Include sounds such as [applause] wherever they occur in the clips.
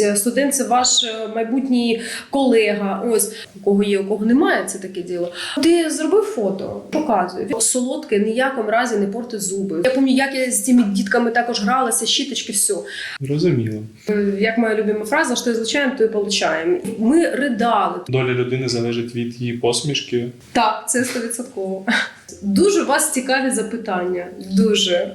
Е, Студент це ваш е, майбутній колега. Ось у кого є, у кого немає, це таке діло. Ти зробив фото, показуй. Солодке ні в якому разі не портить зуби. Я пам'ятаю, як я з цими дітками також гралася, щіточки, все. Зрозуміло. Е, Як моя любима фраза, що злучаємо, то і получаємо. Ми ридали. Доля людини залежить від її посмішки. Так, це стовідсотково. Дуже вас цікаві запитання. Дуже.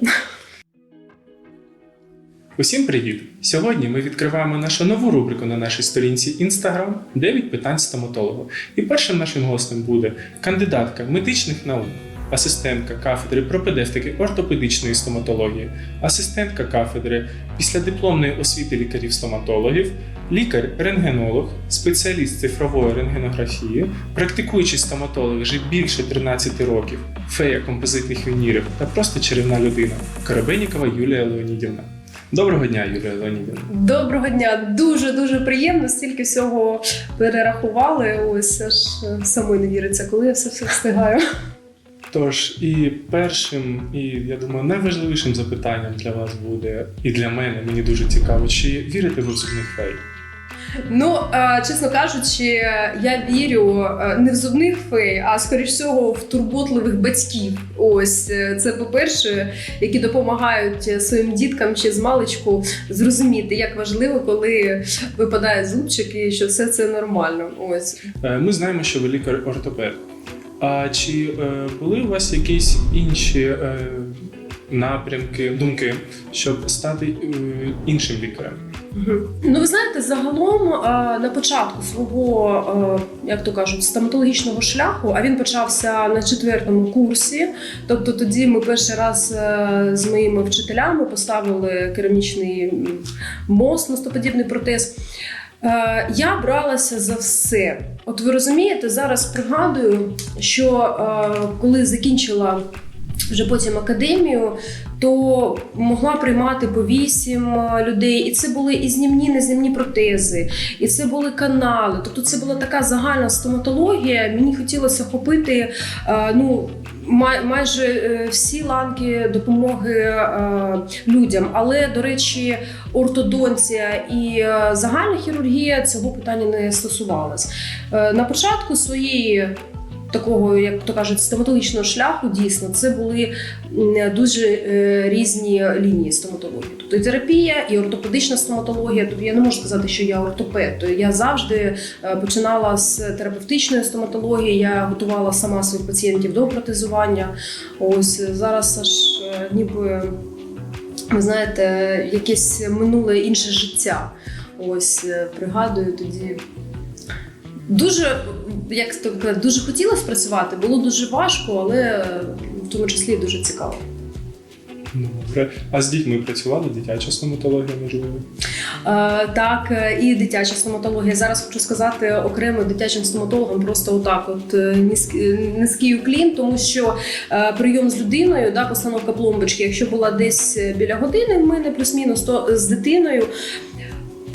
Усім привіт! Сьогодні ми відкриваємо нашу нову рубрику на нашій сторінці Instagram 9 питань стоматологу. І першим нашим гостем буде кандидатка медичних наук, асистентка кафедри пропедевтики ортопедичної стоматології, асистентка кафедри післядипломної освіти лікарів-стоматологів, лікар-рентгенолог, спеціаліст цифрової рентгенографії, практикуючий стоматолог вже більше 13 років, фея композитних вінірів та просто чарівна людина Коробейнікова Юлія Леонідівна. Доброго дня, Юлія Леонідівна. Доброго дня, дуже дуже приємно. Стільки всього перерахували. Ось аж е, самої не віриться, коли я все все встигаю. Тож і першим, і я думаю, найважливішим запитанням для вас буде, і для мене мені дуже цікаво, чи вірите ви в зубних фей? Ну е, чесно кажучи, я вірю е, не в зубних фей, а скоріш всього в турботливих батьків. Ось е, це по-перше, які допомагають своїм діткам ще з маличку зрозуміти, як важливо, коли випадає зубчик, і що все це нормально. Ось Ми знаємо, що ви лікар-ортопед. А чи були у вас якісь інші напрямки, думки, щоб стати іншим лікарем? Ну, ви знаєте, загалом е, на початку свого, е, як то кажуть, стоматологічного шляху, а він почався на четвертому курсі. Тобто тоді ми перший раз е, з моїми вчителями поставили керамічний мост, мостоподібний протез. Я бралася за все. От ви розумієте, зараз пригадую, що коли закінчила вже потім академію, то могла приймати по вісім е, людей, і це були і знімні, незнімні протези, і це були канали. Тобто це була така загальна стоматологія. Мені хотілося хопити е, ну. Майже е, всі ланки допомоги людям, але до речі, ортодонція і загальна хірургія цього питання не стосувалась. На початку своєї такого, як то кажуть, стоматологічного шляху, дійсно, це були дуже е, різні лінії стоматології. Тобто і терапія, і ортопедична стоматологія. Тобто я не можу сказати, що я ортопед. То Я завжди е, починала з терапевтичної стоматології. Я готувала сама своїх пацієнтів до протезування. Ось зараз аж е, ніби. Ви знаєте, якесь минуле інше життя. Ось е, пригадую тоді. Дуже, як то дуже хотілося працювати, було дуже важко, але в тому числі дуже цікаво. Добре. А з дітьми працювали? Дитяча стоматологія, можливо? Е, так, е, і дитяча стоматологія. Зараз хочу сказати окремо дитячим стоматологам просто отак: от е, низький, е, низький уклін, тому що е, прийом з людиною, да, постановка пломбочки, якщо була десь біля години, в мене плюс-мінус, то з дитиною.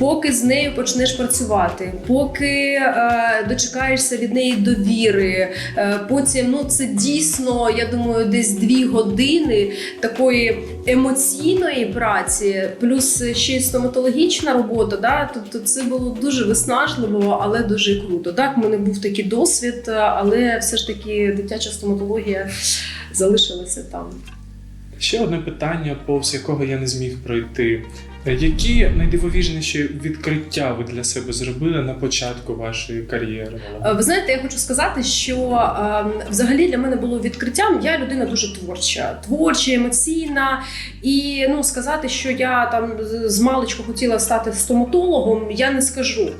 Поки з нею почнеш працювати, поки е, дочекаєшся від неї довіри, е, потім ну це дійсно, я думаю, десь дві години такої емоційної праці, плюс ще й стоматологічна робота. Да? Тобто це було дуже виснажливо, але дуже круто. Так, в мене був такий досвід, е, але все ж таки дитяча стоматологія залишилася там. Ще одне питання, повз якого я не зміг пройти. Е, Які найдивовижніші відкриття ви для себе зробили на початку вашої кар'єри? Е, Ви знаєте, я хочу сказати, що е, взагалі для мене було відкриттям. Я людина дуже творча, творча, емоційна. І ну сказати, що я там з маличку хотіла стати стоматологом, я не скажу.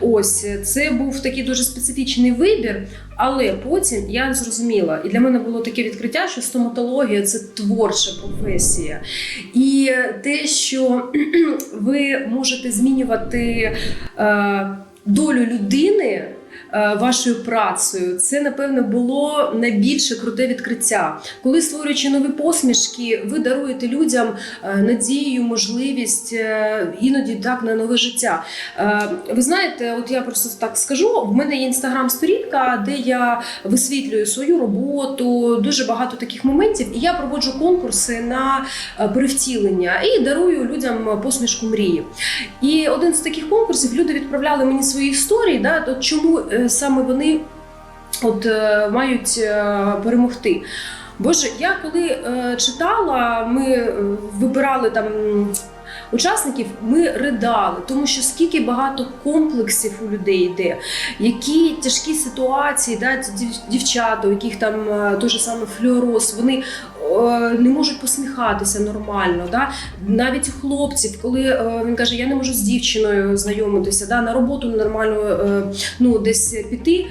Ось це був такий дуже специфічний вибір. Але потім я зрозуміла, і для мене було таке відкриття, що стоматологія це творча професія. І те, що [clears throat] ви можете змінювати е, долю людини. Е, вашою працею. Це, напевно, було найбільше круте відкриття. Коли створюючи нові посмішки, ви даруєте людям е, надію, можливість е, іноді так на нове життя. Ви знаєте, от я просто так скажу: в мене є інстаграм-сторінка, де я висвітлюю свою роботу, дуже багато таких моментів, і я проводжу конкурси на перевтілення і дарую людям посмішку мрії. І один з таких конкурсів люди відправляли мені свої історії, да, то чому саме вони от, е, мають е, перемогти. Боже, я коли е, читала, ми вибирали там. Учасників ми ридали, тому що скільки багато комплексів у людей йде, які тяжкі ситуації, да, дівчата, у яких там е, той же саме флюороз, вони е, не можуть посміхатися нормально. Да? Навіть хлопців, коли е, він каже, я не можу з дівчиною знайомитися, да, на роботу нормально ну, десь піти.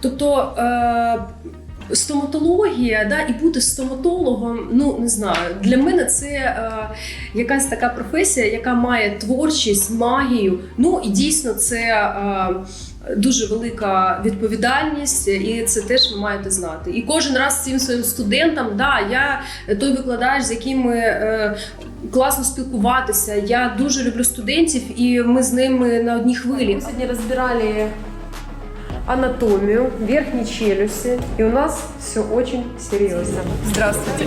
Тобто стоматологія, да, і бути стоматологом, ну не знаю, для мене це е, якась така професія, яка має творчість, магію. Ну і дійсно це. Е, Дуже велика відповідальність, і це теж ви маєте знати. І кожен раз цим своїм студентам, да, я той викладач, з яким е, класно спілкуватися. Я дуже люблю студентів, і ми з ними на одній хвилі. Ми сьогодні розбирали анатомию верхней челюсти, и у нас все очень серьезно. Здравствуйте.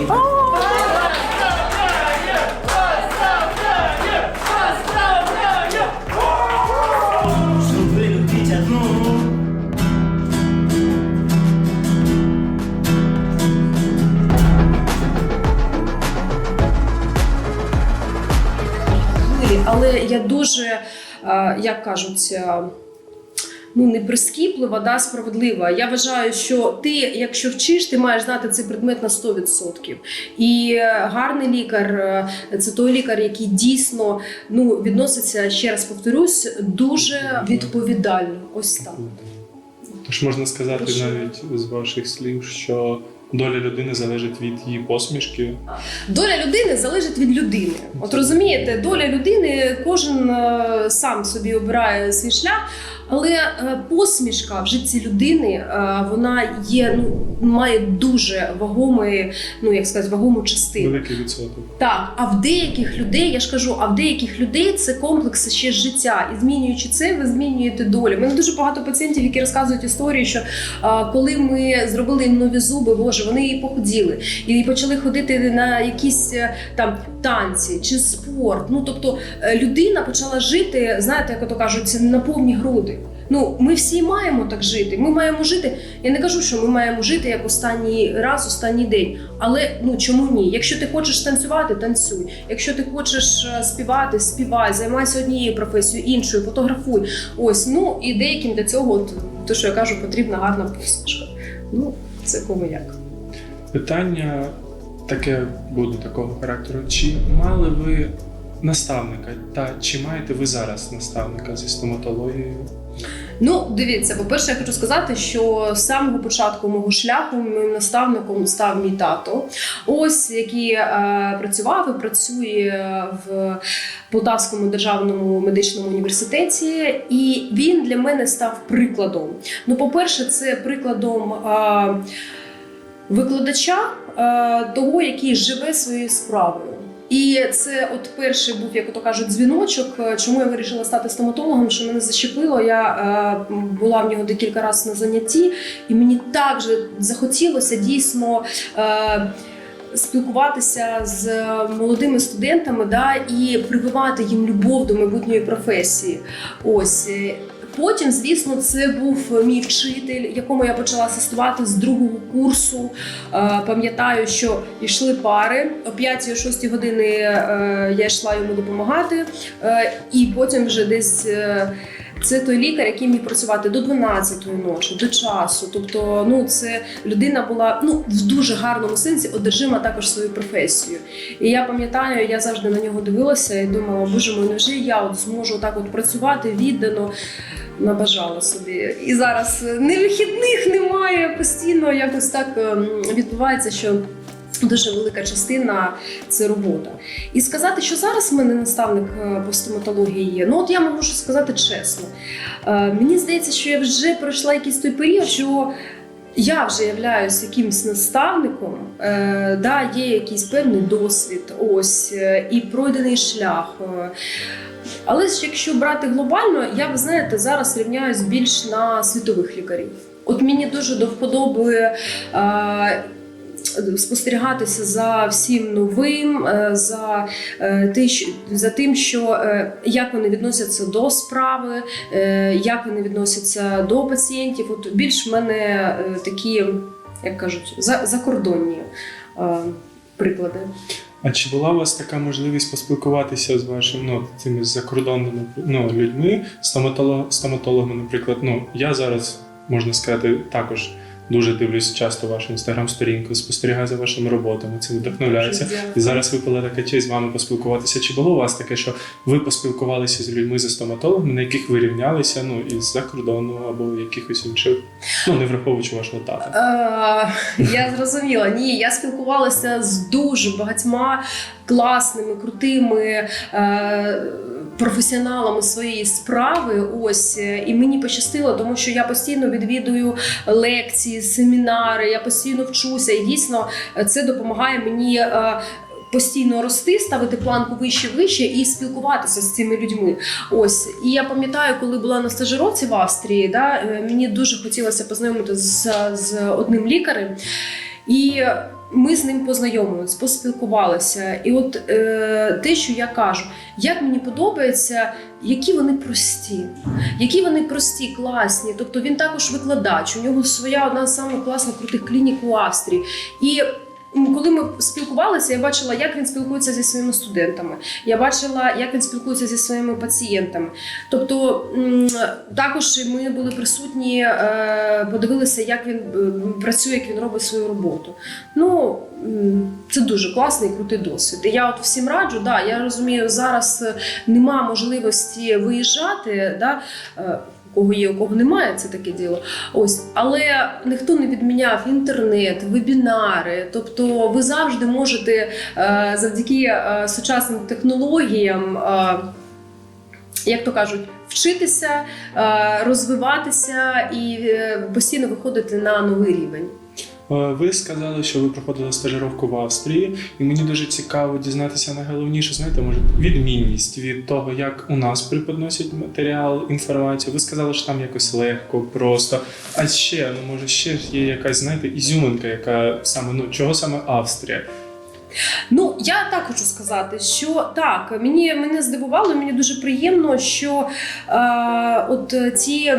Але я дуже, е, як кажуть, е, ну не прискіплива, да, справедлива. Я вважаю, що ти, якщо вчиш, ти маєш знати цей предмет на 100%. І е, гарний лікар е, це той лікар, який дійсно ну, відноситься, ще раз повторюсь, дуже відповідально. Ось так. Тож можна сказати Прошу. навіть з ваших слів, що доля людини залежить від її посмішки. Доля людини залежить від людини. От розумієте, доля людини кожен е, сам собі обирає свій шлях, але е, посмішка в житті людини е, вона є ну має дуже вагомий, ну як сказати, вагому частину. Великий відсоток. Так, а в деяких людей, я ж кажу, а в деяких людей це комплекс ще життя. І змінюючи це, ви змінюєте долю. У мене дуже багато пацієнтів, які розказують історії, що а, коли ми зробили їм нові зуби, боже, вони і похуділи, і почали ходити на якісь е, там танці чи спорт. Ну тобто е, людина почала жити, знаєте, як ото кажуть, на повні груди. Ну, ми всі маємо так жити. Ми маємо жити. Я не кажу, що ми маємо жити як останній раз, останній день. Але ну чому ні? Якщо ти хочеш танцювати, танцюй. Якщо ти хочеш е, співати, співай, займайся однією професією, іншою, фотографуй. Ось ну і деяким для цього, от те, що я кажу, потрібна гарна посмішка. Ну, це кому як. Питання таке буде такого характеру. Чи мали ви наставника? Та чи маєте ви зараз наставника зі стоматологією? Ну, дивіться, по-перше, я хочу сказати, що з самого початку мого шляху моїм наставником став мій тато, ось який е, працював і працює в Полтавському державному медичному університеті, і він для мене став прикладом. Ну, по-перше, це прикладом. Е, Викладача е, того, який живе своєю справою. І це от перший був, як то кажуть, дзвіночок. Чому я вирішила стати стоматологом? Що мене зачепило. Я е, була в нього декілька разів на занятті, і мені так же захотілося дійсно. Е, Спілкуватися з молодими студентами, да, і прививати їм любов до майбутньої професії. Ось е, потім, звісно, це був мій вчитель, якому я почала асистувати з другого курсу. Е, Пам'ятаю, що йшли пари о 5-6 години е, я йшла йому допомагати, Е, і потім вже десь. Це той лікар, який міг працювати до 12-ї ночі, до часу. Тобто, ну це людина була ну в дуже гарному сенсі одержима також свою професію. І я пам'ятаю, я завжди на нього дивилася і думала, боже мой, невже я от зможу так от працювати віддано. Набажала собі. І зараз е, ні вихідних немає, постійно якось так ем, відбувається, що Дуже велика частина це робота. І сказати, що зараз в мене наставник е, по стоматології є. Ну от я можу сказати чесно. Е, Мені здається, що я вже пройшла якийсь той період, що я вже являюсь якимсь наставником, е, да, є якийсь певний досвід, ось, і пройдений шлях. Але якщо брати глобально, я ви знаєте, зараз рівняюсь більш на світових лікарів. От мені дуже до вподоби. Спостерігатися за всім новим, е, за, е, за тим, що е, як вони відносяться до справи, як вони відносяться до пацієнтів. От більш в мене такі, як кажуть, за- закордонні приклади. А чи була у вас така можливість поспілкуватися з вашими ну, цими закордонними ну, людьми, стоматолог, стоматологами, наприклад? Ну, я зараз, можна сказати, також дуже дивлюсь часто вашу інстаграм-сторінку, спостерігаю за вашими роботами, цим вдохновляюся. І зараз випала така честь з вами поспілкуватися. Чи було у вас таке, що ви поспілкувалися з людьми за стоматологами, на яких ви рівнялися ну, із-за кордону або якихось інших, ну не враховуючи вашого тата? Е, я зрозуміла. Ні, я спілкувалася з дуже багатьма класними, крутими. Професіоналами своєї справи, ось е, і мені пощастило, тому що я постійно відвідую лекції, семінари, я постійно вчуся, і дійсно е, це допомагає мені е, постійно рости, ставити планку вище, вище і спілкуватися з цими людьми. Ось і я пам'ятаю, коли була на стажировці в Австрії, да, мені дуже хотілося познайомитися з, з одним лікарем. І ми з ним познайомились, поспілкувалися. І от е, те, що я кажу, як мені подобається, які вони прості, які вони прості, класні. Тобто він також викладач, у нього своя одна з самих класних крутих клінік у Австрії. І коли ми спілкувалися, я бачила, як він спілкується зі своїми студентами. Я бачила, як він спілкується зі своїми пацієнтами. Тобто також ми були присутні, е, подивилися, як він е, працює, як він робить свою роботу. Ну це дуже класний, крутий досвід. Я от всім раджу, да, я розумію, зараз е, нема можливості виїжджати. Да, кого є, у кого немає, це таке діло. Ось, але ніхто не відміняв інтернет, вебінари. Тобто, ви завжди можете е, завдяки е, сучасним технологіям. Е, як то кажуть, вчитися, розвиватися і постійно виходити на новий рівень. Е, Ви сказали, що ви проходили стажировку в Австрії, і мені дуже цікаво дізнатися найголовніше, знаєте, може, відмінність від того, як у нас преподносять матеріал, інформацію. Ви сказали, що там якось легко, просто. А ще, ну може, ще є якась, знаєте, ізюминка, яка саме ну чого саме Австрія? Ну я так хочу сказати, що так мені мене здивувало, мені дуже приємно, що е, от ці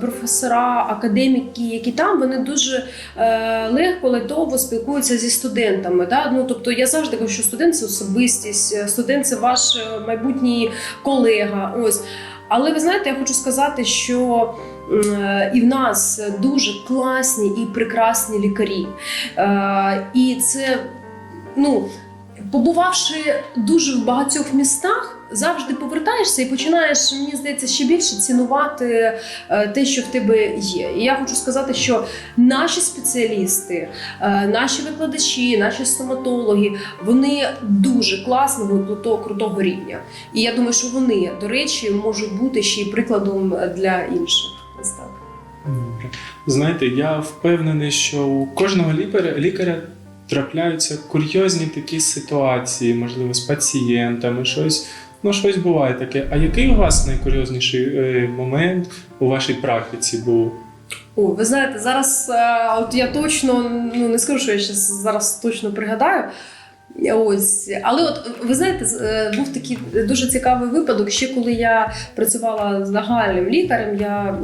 професора, академіки, які там, вони дуже е, легко, лайтово спілкуються зі студентами. Да? Ну тобто я завжди кажу, що студент це особистість, студент це ваш е, майбутній колега. Ось. Але ви знаєте, я хочу сказати, що е, і в нас дуже класні і прекрасні лікарі. Е, І це ну, побувавши дуже в багатьох містах, завжди повертаєшся і починаєш, мені здається, ще більше цінувати е, те, що в тебе є. І я хочу сказати, що наші спеціалісти, е, наші викладачі, наші стоматологи, вони дуже класного крутого, крутого рівня. І я думаю, що вони, до речі, можуть бути ще й прикладом для інших. Знаєте, я впевнений, що у кожного лікаря трапляються курйозні такі ситуації, можливо, з пацієнтами, щось. Ну, щось буває таке. А який у вас найкурйозніший е, момент у вашій практиці був? О, ви знаєте, зараз е, от я точно ну не скажу, що я зараз точно пригадаю. Ось, але от ви знаєте, е, був такий дуже цікавий випадок. Ще коли я працювала з загальним лікарем, я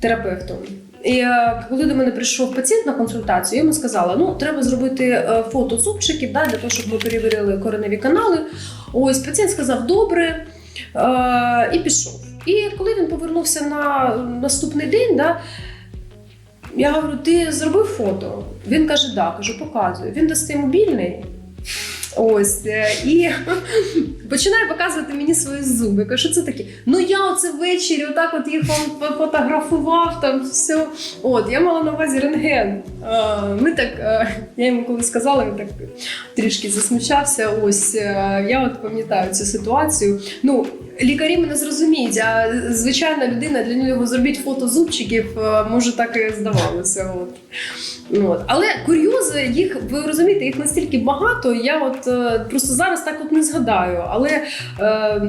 терапевтом. І е, коли до мене прийшов пацієнт на консультацію, я йому сказала: ну треба зробити е, фото зубчиків, да, для того, щоб ми перевірили кореневі канали. Ось пацієнт сказав добре е, і пішов. І коли він повернувся на наступний день, да, я говорю: ти зробив фото? Він каже, да, кажу, показую. Він достає мобільний. Ось і [laughs] починає показувати мені свої зуби. Кажу, що це таке? Ну я оце ввечері, отак от їх вам фотографував, там все. От, я мала на увазі рентген. Ми так, я йому коли сказала, він так трішки засмучався. Ось е, я от пам'ятаю цю ситуацію. Ну, лікарі мене зрозуміють, а звичайна людина для нього зробіть фото зубчиків, е, може так і здавалося. От. Ну, От. Але курйози, їх ви розумієте, їх настільки багато. Я от е, просто зараз так от не згадаю. Але е,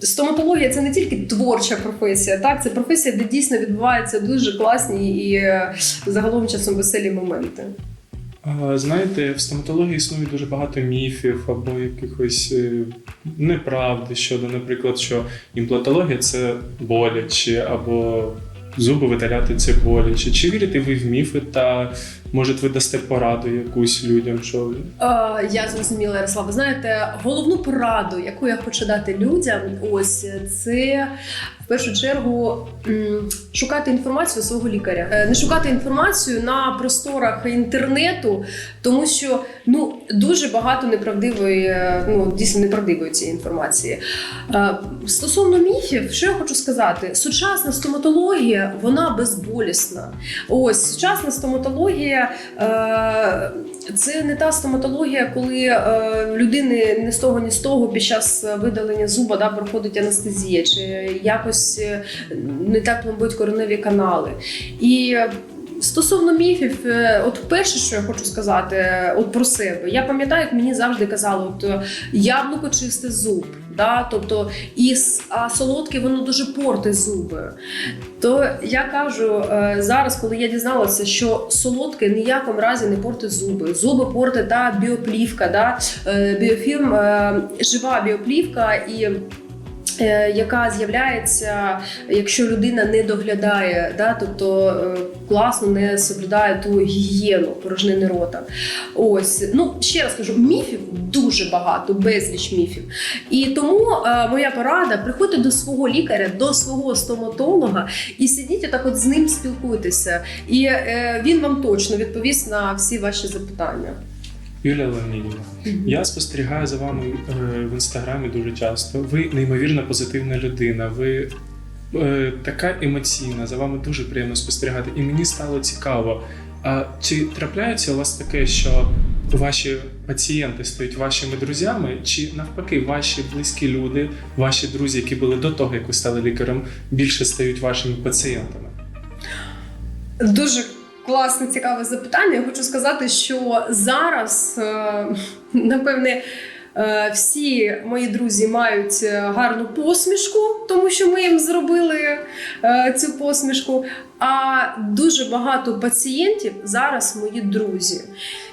стоматологія це не тільки творча професія, так це професія, де дійсно відбуваються дуже класні і е, загалом часом веселі моменти. А, Знаєте, в стоматології існує дуже багато міфів або якихось е, неправди щодо, наприклад, що імплантологія це боляче, або зуби видаляти це боляче. Чи вірите ви в міфи та може ви дасте пораду якусь людям, що Е, я зрозуміла, Ярослав. Ви знаєте, головну пораду, яку я хочу дати людям, ось це першу чергу шукати інформацію свого лікаря. Е, Не шукати інформацію на просторах інтернету, тому що ну дуже багато неправдивої, е, ну дійсно неправдивої цієї інформації. Е, Стосовно міфів, що я хочу сказати, сучасна стоматологія вона безболісна. Ось сучасна стоматологія це не та стоматологія, коли людини не з того, ні з того під час видалення зуба да, проходить анестезія, чи якось е, не так пломбують кореневі канали. І е, Стосовно міфів, е, от перше, що я хочу сказати, от про себе, я пам'ятаю, як мені завжди казали, от яблуко чисте зуб, да? тобто і а солодке воно дуже портить зуби. То я кажу зараз, коли я дізналася, що солодке ніякому разі не портить зуби. Зуби портить та біоплівка, да? біофільм, е, жива біоплівка і. Е, Яка з'являється, якщо людина не доглядає, да, тобто е, класно не соблюдає ту гігієну порожнини рота. Ось ну ще раз кажу, міфів дуже багато, безліч міфів. І тому е, моя порада: приходьте до свого лікаря, до свого стоматолога і сидіть отак, от з ним спілкуйтеся, і е, він вам точно відповість на всі ваші запитання. Юлія Леонідівна, я спостерігаю за вами е, в інстаграмі дуже часто. Ви неймовірно позитивна людина. Ви е, така емоційна, за вами дуже приємно спостерігати. І мені стало цікаво. А чи трапляється у вас таке, що ваші пацієнти стають вашими друзями, чи навпаки, ваші близькі люди, ваші друзі, які були до того, як ви стали лікарем, більше стають вашими пацієнтами? Дуже класне, цікаве запитання. Я хочу сказати, що зараз, е, напевне, всі мої друзі мають е, гарну посмішку, тому що ми їм зробили е, цю посмішку. А дуже багато пацієнтів зараз мої друзі.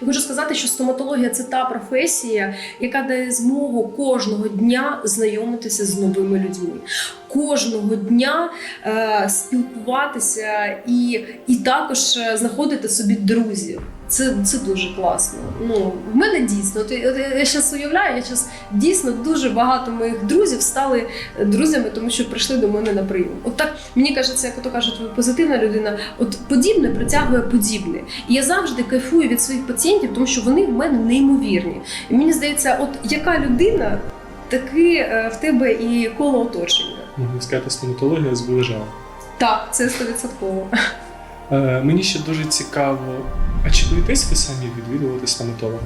Я хочу сказати, що стоматологія це та професія, яка дає змогу кожного дня знайомитися з новими людьми. Кожного дня е, спілкуватися і, і також е, знаходити собі друзів. Це, це дуже класно. Ну, в мене дійсно, от, я- от я зараз уявляю, я зараз дійсно дуже багато моїх друзів стали друзями, тому що прийшли до мене на прийом. От так мені кажеться, як ото кажуть, ви позитивна людина. От подібне притягує подібне. І я завжди кайфую від своїх пацієнтів, тому що вони в мене неймовірні. І мені здається, от яка людина, таки е, в тебе і коло оточення. Можна сказати, стоматологія зближала. Так, це стовідсотково. Е, мені ще дуже цікаво, а чи боїтесь ви самі відвідувати стоматолога?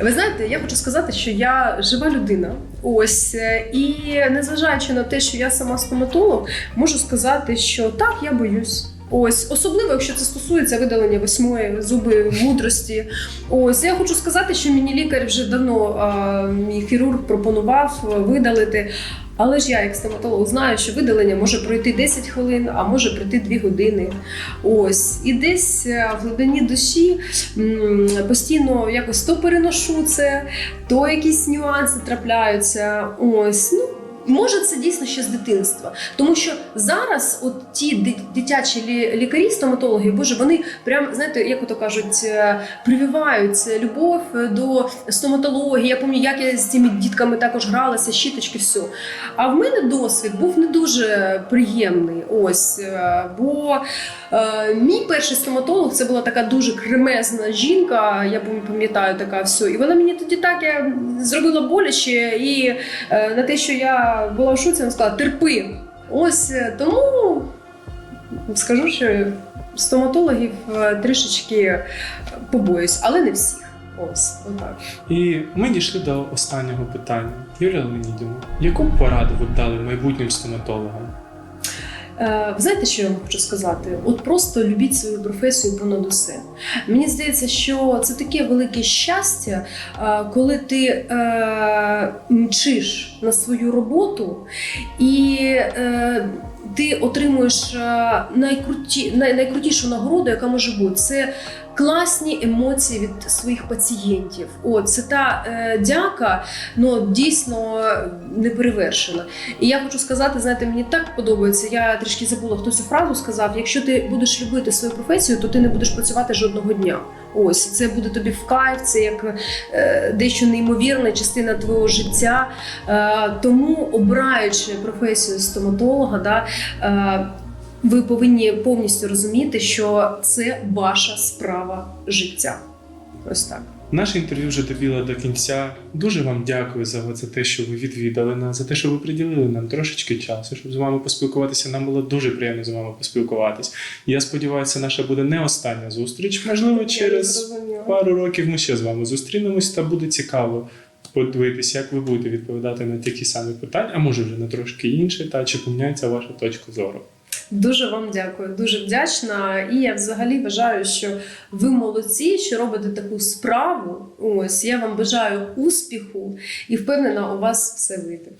Ви знаєте, я хочу сказати, що я жива людина. Ось е, і незважаючи на те, що я сама стоматолог, можу сказати, що так, я боюсь. Ось, особливо, якщо це стосується видалення восьмої зуби мудрості. Ось я хочу сказати, що мені лікар вже давно а, мій хірург пропонував видалити. Але ж я, як стоматолог, знаю, що видалення може пройти 10 хвилин, а може пройти 2 години. Ось і десь е, в глибині душі постійно якось то переношу це, то якісь нюанси трапляються. Ось, ну Може, це дійсно ще з дитинства, тому що зараз, от ті дитячі лі- лікарі, стоматологи, боже, вони прям знаєте, як ото кажуть, е, прививають любов до стоматології. Я пам'ятаю, як я з цими дітками також гралася, щіточки, все. А в мене досвід був не дуже приємний. Ось е, бо е, мій перший стоматолог це була така дуже кремезна жінка. Я пам- пам'ятаю така все. І вона мені тоді так я зробила боляче, і е, на те, що я була в шоці, вона сказала: терпи. Ось е, тому скажу, що стоматологів е, трішечки побоюсь, але не всіх. Ось, отак. І ми дійшли до останнього питання. Юлія Леонідівна, яку пораду ви б дали майбутнім стоматологам? Е, ви знаєте, що я вам хочу сказати? От просто любіть свою професію понад усе. Мені здається, що це таке велике щастя, е, коли ти е, мчиш на свою роботу і ти отримуєш найкруті, най, найкрутішу нагороду, яка може бути. Це класні емоції від своїх пацієнтів. О, це та е, дяка, ну дійсно не перевершена. І я хочу сказати, знаєте, мені так подобається. Я трішки забула, хто цю фразу сказав. Якщо ти будеш любити свою професію, то ти не будеш працювати жодного дня. Ось це буде тобі в кайф, це як е, дещо неймовірна частина твого життя. Е, тому, обираючи професію стоматолога, да, е, ви повинні повністю розуміти, що це ваша справа життя. Ось так. Наше інтерв'ю вже добіло до кінця. Дуже вам дякую за, за те, що ви відвідали нас, за те, що ви приділили нам трошечки часу, щоб з вами поспілкуватися. Нам було дуже приємно з вами поспілкуватись. Я сподіваюся, наша буде не остання зустріч. Можливо, через пару років ми ще з вами зустрінемось, та буде цікаво подивитися, як ви будете відповідати на такі самі питання, а може вже на трошки інші, та чи поміняється ваша точка зору. Дуже вам дякую, дуже вдячна. І я взагалі вважаю, що ви молодці, що робите таку справу. Ось я вам бажаю успіху і впевнена, у вас все вийде.